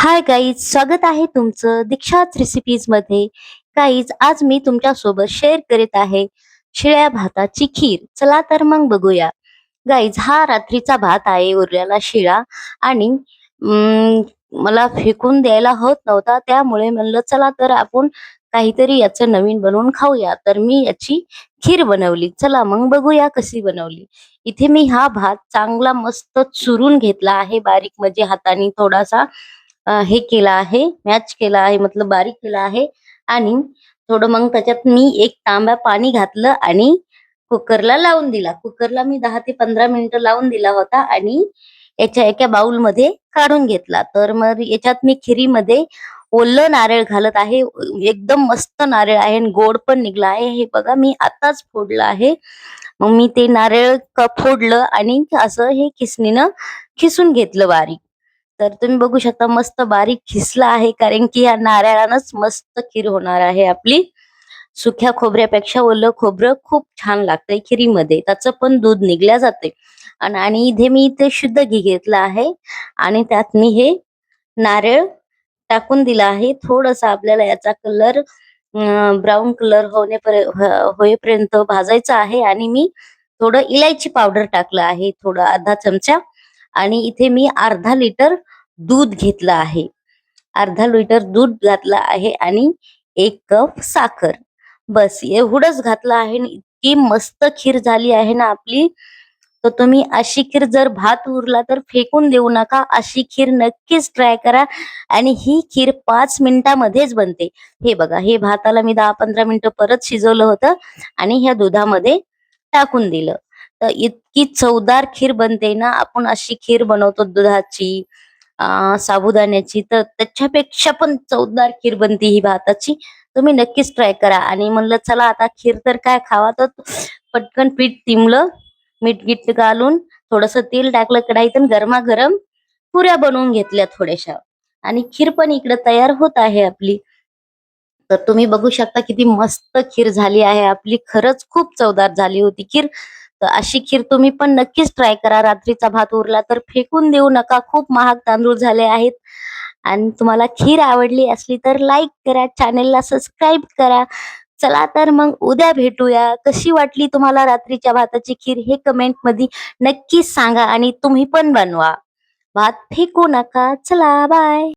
Hi guys स्वागत आहे तुमचं दीक्षाच रेसिपीजमध्ये. गाईज आज मी तुमच्यासोबत शेअर करीत आहे शिळ्या भाताची खीर. चला तर मग बघूया. गाईज हा रात्रीचा भात आहे उरलेला शिळा आणि मला फेकून द्यायला होत नव्हता त्यामुळे म्हणलं चला तर आपण काहीतरी याचं नवीन बनवून खाऊया. तर मी याची खीर बनवली. चला मग बघूया कशी बनवली. इथे मी हा भात चांगला मस्त चुरून घेतला आहे बारीक म्हणजे हाताने थोडासा. अ, हे केलं आहे मॅच केला आहे मतलब बारीक केला आहे. आणि थोडं मग त्याच्यात मी एक तांब्या पाणी घातलं आणि कुकरला लावून दिला. कुकरला मी दहा ते पंधरा मिनिटं लावून दिला होता आणि याच्या एका बाउलमध्ये काढून घेतला. तर मग याच्यात मी खिरीमध्ये ओलं नारळ घालत आहे. एकदम मस्त नारळ आहे आणि गोड पण निघला आहे. हे बघा मी आताच फोडलं आहे. मग मी ते नारळ फोडलं आणि असं हे खिसणीनं खिसून घेतलं बारीक. तर तुम्ही बघू शकता मस्त बारीक खिसला आहे कारण की या नारळानच मस्त खीर होणार आहे आपली. सुक्या खोबऱ्यापेक्षा ओलं खोबरं खूप छान लागतंय खिरीमध्ये. त्याचं पण दूध निघल्या जाते. आणि आणि इथे मी इथे शुद्ध घी घेतलं आहे. आणि त्यात मी हे नारळ टाकून दिला आहे. थोडस आपल्याला याचा कलर ब्राऊन कलर होण्यापर्यंत होईपर्यंत भाजायचा आहे. आणि मी थोडं इलायची पावडर टाकलं आहे. थोडं अर्धा चमचा. आणि इथे मी अर्धा लिटर दूध घेतलं आहे. अर्धा लिटर दूध घातलं आहे आणि एक कप साखर. बस एवढंच घातलं आहे आणि इतकी मस्त खीर झाली आहे ना आपली. तर तुम्ही अशी खीर जर भात उरला तर फेकून देऊ नका. अशी खीर नक्कीच ट्राय करा आणि ही खीर पाच मिनिटामध्येच बनते. हे बघा हे भाताला मी दहा पंधरा मिनिटं परत शिजवलं होतं आणि ह्या दुधामध्ये टाकून दिलं. इतकी चवदार खीर बनते ना आपण अशी खीर बनवतो दुधाची साबुदाण्याची तर त्याच्यापेक्षा पण चवदार खीर बनते ही भाताची. तुम्ही नक्कीच ट्राय करा. आणि म्हणलं चला आता खीर तर काय खावा तर पटकन पीठ तिमलं मीठ गीठ घालून थोडस तेल टाकलं कढाईत गरमागरम पुऱ्या बनवून घेतल्या थोड्याशा. आणि खीर पण इकडे तयार होत आहे आपली. तर तुम्ही बघू शकता किती मस्त खीर झाली आहे. आपली खरंच खूप चवदार झाली होती खीर. तर अशी खीर तुम्ही पण नक्कीच ट्राय करा. रात्रीचा भात उरला तर फेकून देऊ नका. खूप महाग तांदूळ झाले आहेत. आणि तुम्हाला खीर आवडली असली तर लाईक करा चॅनेलला सबस्क्राईब करा. चला तर मग उद्या भेटूया. कशी वाटली तुम्हाला रात्रीच्या भाताची खीर हे कमेंटमध्ये नक्कीच सांगा आणि तुम्ही पण बनवा. भात फेकू नका. चला बाय